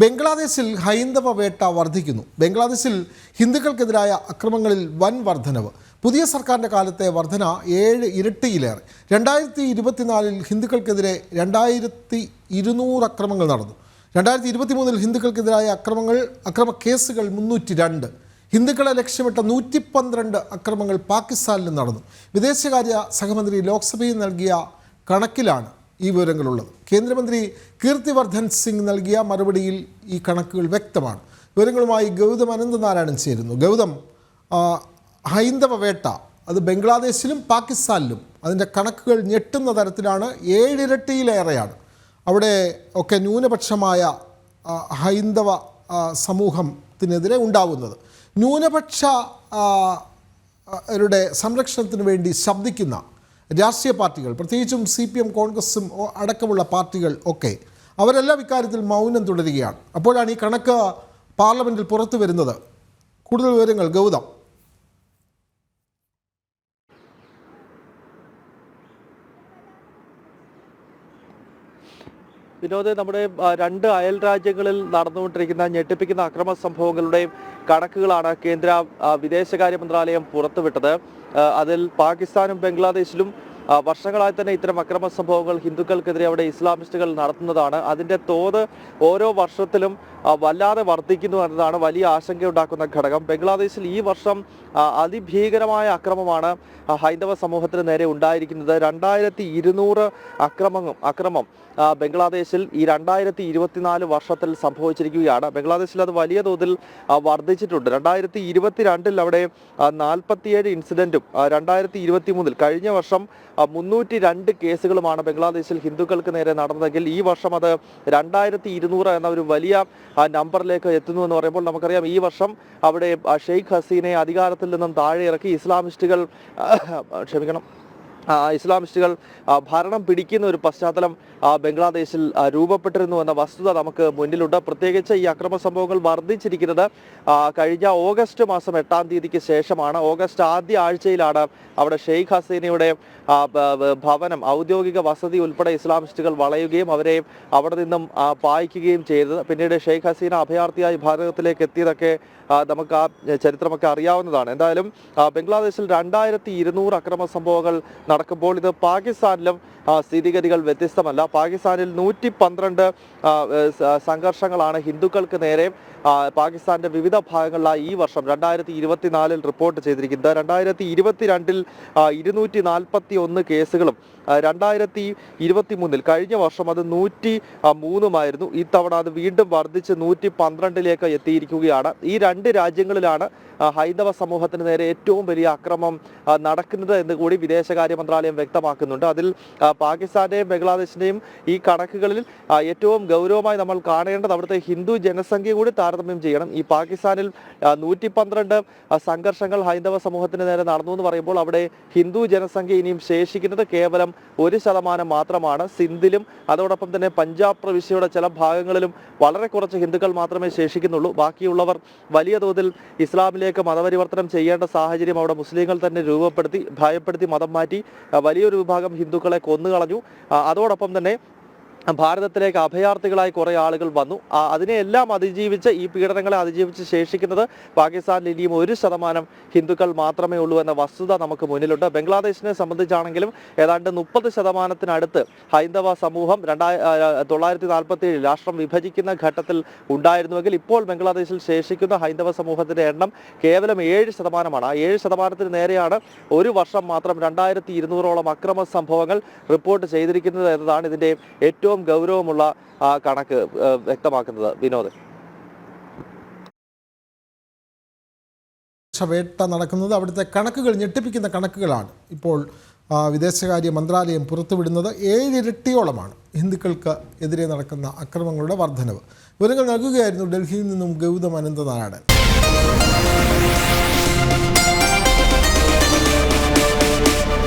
ബംഗ്ലാദേശിൽ ഹൈന്ദവ വേട്ട വർദ്ധിക്കുന്നു. ബംഗ്ലാദേശിൽ ഹിന്ദുക്കൾക്കെതിരായ അക്രമങ്ങളിൽ വൻ വർധനവ്. പുതിയ സർക്കാരിന്റെ കാലത്തെ വർധന ഏഴ് ഇരട്ടിയിലേറെ. രണ്ടായിരത്തി ഇരുപത്തിനാലിൽ ഹിന്ദുക്കൾക്കെതിരെ രണ്ടായിരത്തി ഇരുന്നൂറ് അക്രമങ്ങൾ നടന്നു. രണ്ടായിരത്തി ഇരുപത്തി മൂന്നിൽ ഹിന്ദുക്കൾക്കെതിരായ അക്രമങ്ങൾ അക്രമ കേസുകൾ മുന്നൂറ്റി രണ്ട്. ഹിന്ദുക്കളെ ലക്ഷ്യമിട്ട നൂറ്റി പന്ത്രണ്ട് അക്രമങ്ങൾ പാകിസ്ഥാനിലും നടന്നു. വിദേശകാര്യ സഹമന്ത്രി ലോക്സഭയിൽ നൽകിയ കണക്കിലാണ് ഈ വിവരങ്ങളുള്ളത്. കേന്ദ്രമന്ത്രി കീർത്തിവർദ്ധൻ സിംഗ് നൽകിയ മറുപടിയിൽ ഈ കണക്കുകൾ വ്യക്തമാണ്. വിവരങ്ങളുമായി ഗൗതം അനന്തനാരായണൻ ചേരുന്നു. ഗൗതം ഹൈന്ദവ വേട്ട അത് ബംഗ്ലാദേശിലും പാകിസ്ഥാനിലും അതിന്റെ കണക്കുകൾ ഞെട്ടുന്ന തരത്തിലാണ് ഏഴിരട്ടിയിലേറെയാണ്. അവിടെ ഒക്കെ ന്യൂനപക്ഷമായ ഹൈന്ദവ സമൂഹത്തിനെതിരെ ഉണ്ടാവുന്നത്. ന്യൂനപക്ഷ രുടെ സംരക്ഷണത്തിന് വേണ്ടി ശബ്ദിക്കുന്ന രാഷ്ട്രീയ പാർട്ടികൾ പ്രത്യേകിച്ചും സി പി എം കോൺഗ്രസും അടക്കമുള്ള പാർട്ടികൾ ഒക്കെ അവരെല്ലാം ഇക്കാര്യത്തിൽ മൗനം തുടരുകയാണ്. അപ്പോഴാണ് ഈ കണക്ക് പാർലമെന്റിൽ പുറത്തു വരുന്നത്. കൂടുതൽ വിവരങ്ങൾ ഗൗതം. വിനോദ് നമ്മുടെ രണ്ട് അയൽ രാജ്യങ്ങളിൽ നടന്നുകൊണ്ടിരിക്കുന്ന ഞെട്ടിപ്പിക്കുന്ന അക്രമ സംഭവങ്ങളുടെയും കണക്കുകളാണ് കേന്ദ്ര വിദേശകാര്യ മന്ത്രാലയം പുറത്തുവിട്ടത്. അതിൽ പാകിസ്ഥാനും ബംഗ്ലാദേശിലും വർഷങ്ങളായി തന്നെ ഇത്തരം അക്രമ സംഭവങ്ങൾ ഹിന്ദുക്കൾക്കെതിരെ അവിടെ ഇസ്ലാമിസ്റ്റുകൾ നടത്തുന്നതാണ്. അതിന്റെ തോത് ഓരോ വർഷത്തിലും വല്ലാതെ വർദ്ധിക്കുന്നു എന്നതാണ് വലിയ ആശങ്കയുണ്ടാക്കുന്ന ഘടകം. ബംഗ്ലാദേശിൽ ഈ വർഷം അതിഭീകരമായ അക്രമമാണ് ഹൈന്ദവ സമൂഹത്തിന് നേരെ ഉണ്ടായിരിക്കുന്നത്. രണ്ടായിരത്തി ഇരുന്നൂറ് അക്രമം അക്രമം ബംഗ്ലാദേശിൽ ഈ രണ്ടായിരത്തി ഇരുപത്തിനാല് വർഷത്തിൽ സംഭവിച്ചിരിക്കുകയാണ്. ബംഗ്ലാദേശിൽ അത് വലിയ തോതിൽ വർദ്ധിച്ചിട്ടുണ്ട്. രണ്ടായിരത്തി ഇരുപത്തിരണ്ടിൽ അവിടെ നാൽപ്പത്തിയേഴ് ഇൻസിഡന്റും രണ്ടായിരത്തി ഇരുപത്തി മൂന്നിൽ കഴിഞ്ഞ വർഷം മുന്നൂറ്റി രണ്ട് കേസുകളുമാണ് ബംഗ്ലാദേശിൽ ഹിന്ദുക്കൾക്ക് നേരെ നടന്നതെങ്കിൽ ഈ വർഷം അത് രണ്ടായിരത്തി ഇരുന്നൂറ് എന്ന ഒരു വലിയ ആ, നമ്പറിലേക്ക് എത്തുന്നു എന്ന് പറയുമ്പോൾ നമുക്കറിയാം ഈ വർഷം അവിടെ ഷെയ്ഖ് ഹസീനെ അധികാരത്തിൽ നിന്നും താഴെ ഇറക്കി ഇസ്ലാമിസ്റ്റുകൾ ക്ഷമിക്കണം ഇസ്ലാമിസ്റ്റുകൾ ഭരണം പിടിക്കുന്ന ഒരു പശ്ചാത്തലം ബംഗ്ലാദേശിൽ രൂപപ്പെട്ടിരുന്നു എന്ന വസ്തുത നമുക്ക് മുന്നിലുണ്ട്. പ്രത്യേകിച്ച് ഈ അക്രമ സംഭവങ്ങൾ വർദ്ധിച്ചിരിക്കുന്നത് കഴിഞ്ഞ ഓഗസ്റ്റ് മാസം എട്ടാം തീയതിക്ക് ശേഷമാണ്. ഓഗസ്റ്റ് ആദ്യ ആഴ്ചയിലാണ് അവിടെ ഷെയ്ഖ് ഹസീനയുടെ ഭവനം ഔദ്യോഗിക വസതി ഉൾപ്പെടെ ഇസ്ലാമിസ്റ്റുകൾ വളയുകയും അവരെ അവിടെ നിന്നും പായിക്കുകയും ചെയ്തത്. പിന്നീട് ഷെയ്ഖ് ഹസീന അഭയാർത്ഥിയായി ഭാരതത്തിലേക്ക് എത്തിയതൊക്കെ നമുക്ക് ആ ചരിത്രമൊക്കെ അറിയാവുന്നതാണ്. എന്തായാലും ബംഗ്ലാദേശിൽ രണ്ടായിരത്തി ഇരുന്നൂറ് അക്രമ സംഭവങ്ങൾ നടക്കുമ്പോൾ ഇത് പാകിസ്ഥാനിലും സ്ഥിതിഗതികൾ വ്യത്യസ്തമല്ല. പാകിസ്ഥാനിൽ നൂറ്റി പന്ത്രണ്ട് സംഘർഷങ്ങളാണ് ഹിന്ദുക്കൾക്ക് നേരെ പാകിസ്ഥാന്റെ വിവിധ ഭാഗങ്ങളിലായി ഈ വർഷം രണ്ടായിരത്തി ഇരുപത്തിനാലിൽ റിപ്പോർട്ട് ചെയ്തിരിക്കുന്നത്. രണ്ടായിരത്തി ഇരുപത്തിരണ്ടിൽ ഇരുന്നൂറ്റി നാൽപ്പത്തി ഒന്ന് കേസുകളും രണ്ടായിരത്തി ഇരുപത്തി മൂന്നിൽ കഴിഞ്ഞ വർഷം അത് നൂറ്റി മൂന്നുമായിരുന്നു ഇത്തവണ അത് വീണ്ടും വർദ്ധിച്ച് നൂറ്റി പന്ത്രണ്ടിലേക്ക് എത്തിയിരിക്കുകയാണ്. ഈ രണ്ട് രാജ്യങ്ങളിലാണ് ഹൈന്ദവ സമൂഹത്തിന് നേരെ ഏറ്റവും വലിയ അക്രമം നടക്കുന്നത് എന്ന് കൂടി വിദേശകാര്യ മന്ത്രാലയം വ്യക്തമാക്കുന്നുണ്ട്. അതിൽ പാകിസ്ഥാന്റെയും ബംഗ്ലാദേശിന്റെയും ഈ കണക്കുകളിൽ ഏറ്റവും ഗൗരവമായി നമ്മൾ കാണേണ്ടത് അവിടുത്തെ ഹിന്ദു ജനസംഖ്യ കൂടി താരതമ്യം ചെയ്യണം. ഈ പാകിസ്ഥാനിൽ നൂറ്റി പന്ത്രണ്ട് സംഘർഷങ്ങൾ ഹൈന്ദവ സമൂഹത്തിന് നേരെ നടന്നു എന്ന് പറയുമ്പോൾ അവിടെ ഹിന്ദു ജനസംഖ്യ ഇനിയും ശേഷിക്കുന്നത് കേവലം ഒരു ശതമാനം മാത്രമാണ്. സിന്ധിലും അതോടൊപ്പം തന്നെ പഞ്ചാബ് പ്രവിശ്യയുടെ ചില ഭാഗങ്ങളിലും വളരെ കുറച്ച് ഹിന്ദുക്കൾ മാത്രമേ ശേഷിക്കുന്നുള്ളൂ. ബാക്കിയുള്ളവർ വലിയ തോതിൽ ഇസ്ലാമിലേക്ക് മതപരിവർത്തനം ചെയ്യേണ്ട സാഹചര്യം അവിടെ മുസ്ലിങ്ങൾ തന്നെ രൂപപ്പെടുത്തി ഭയപ്പെടുത്തി മതം മാറ്റി വലിയൊരു വിഭാഗം ഹിന്ദുക്കളെ കൊന്നുകളഞ്ഞു. അതോടൊപ്പം തന്നെ ഭാരതത്തിലേക്ക് അഭയാർത്ഥികളായി കുറേ ആളുകൾ വന്നു. അതിനെയെല്ലാം അതിജീവിച്ച് ഈ പീഡനങ്ങളെ അതിജീവിച്ച് ശേഷിക്കുന്നത് പാകിസ്ഥാനിൽ ഇനിയും ഒരു ശതമാനം ഹിന്ദുക്കൾ മാത്രമേ ഉള്ളൂ എന്ന വസ്തുത നമുക്ക് മുന്നിലുണ്ട്. ബംഗ്ലാദേശിനെ സംബന്ധിച്ചാണെങ്കിലും ഏതാണ്ട് മുപ്പത് ശതമാനത്തിനടുത്ത് ഹൈന്ദവ സമൂഹം രണ്ടായി തൊള്ളായിരത്തി നാൽപ്പത്തി ഏഴ് രാഷ്ട്രം വിഭജിക്കുന്ന ഘട്ടത്തിൽ ഉണ്ടായിരുന്നുവെങ്കിൽ ഇപ്പോൾ ബംഗ്ലാദേശിൽ ശേഷിക്കുന്ന ഹൈന്ദവ സമൂഹത്തിന്റെ എണ്ണം കേവലം ഏഴ് ശതമാനമാണ്. ആ ഏഴ് ശതമാനത്തിന് നേരെയാണ് ഒരു വർഷം മാത്രം രണ്ടായിരത്തി ഇരുന്നൂറോളം അക്രമ സംഭവങ്ങൾ റിപ്പോർട്ട് ചെയ്തിരിക്കുന്നത് എന്നതാണ് ഇതിന്റെ ഏറ്റവും ഗൗരവമുള്ള ആ, കണക്ക് വ്യക്തമാക്കുന്നത് വിനോദ്. വേട്ട നടക്കുന്നത് അവിടുത്തെ കണക്കുകൾ ഞെട്ടിപ്പിക്കുന്ന കണക്കുകളാണ് ഇപ്പോൾ വിദേശകാര്യ മന്ത്രാലയം പുറത്തുവിടുന്നത്. ഏഴിരട്ടിയോളമാണ് ഹിന്ദുക്കൾക്ക് എതിരെ നടക്കുന്ന അക്രമങ്ങളുടെ വർധനവ്. വിവരങ്ങൾ നൽകുകയായിരുന്നു ഡൽഹിയിൽ നിന്നും ഗൗതം അനന്തനാരായണൻ.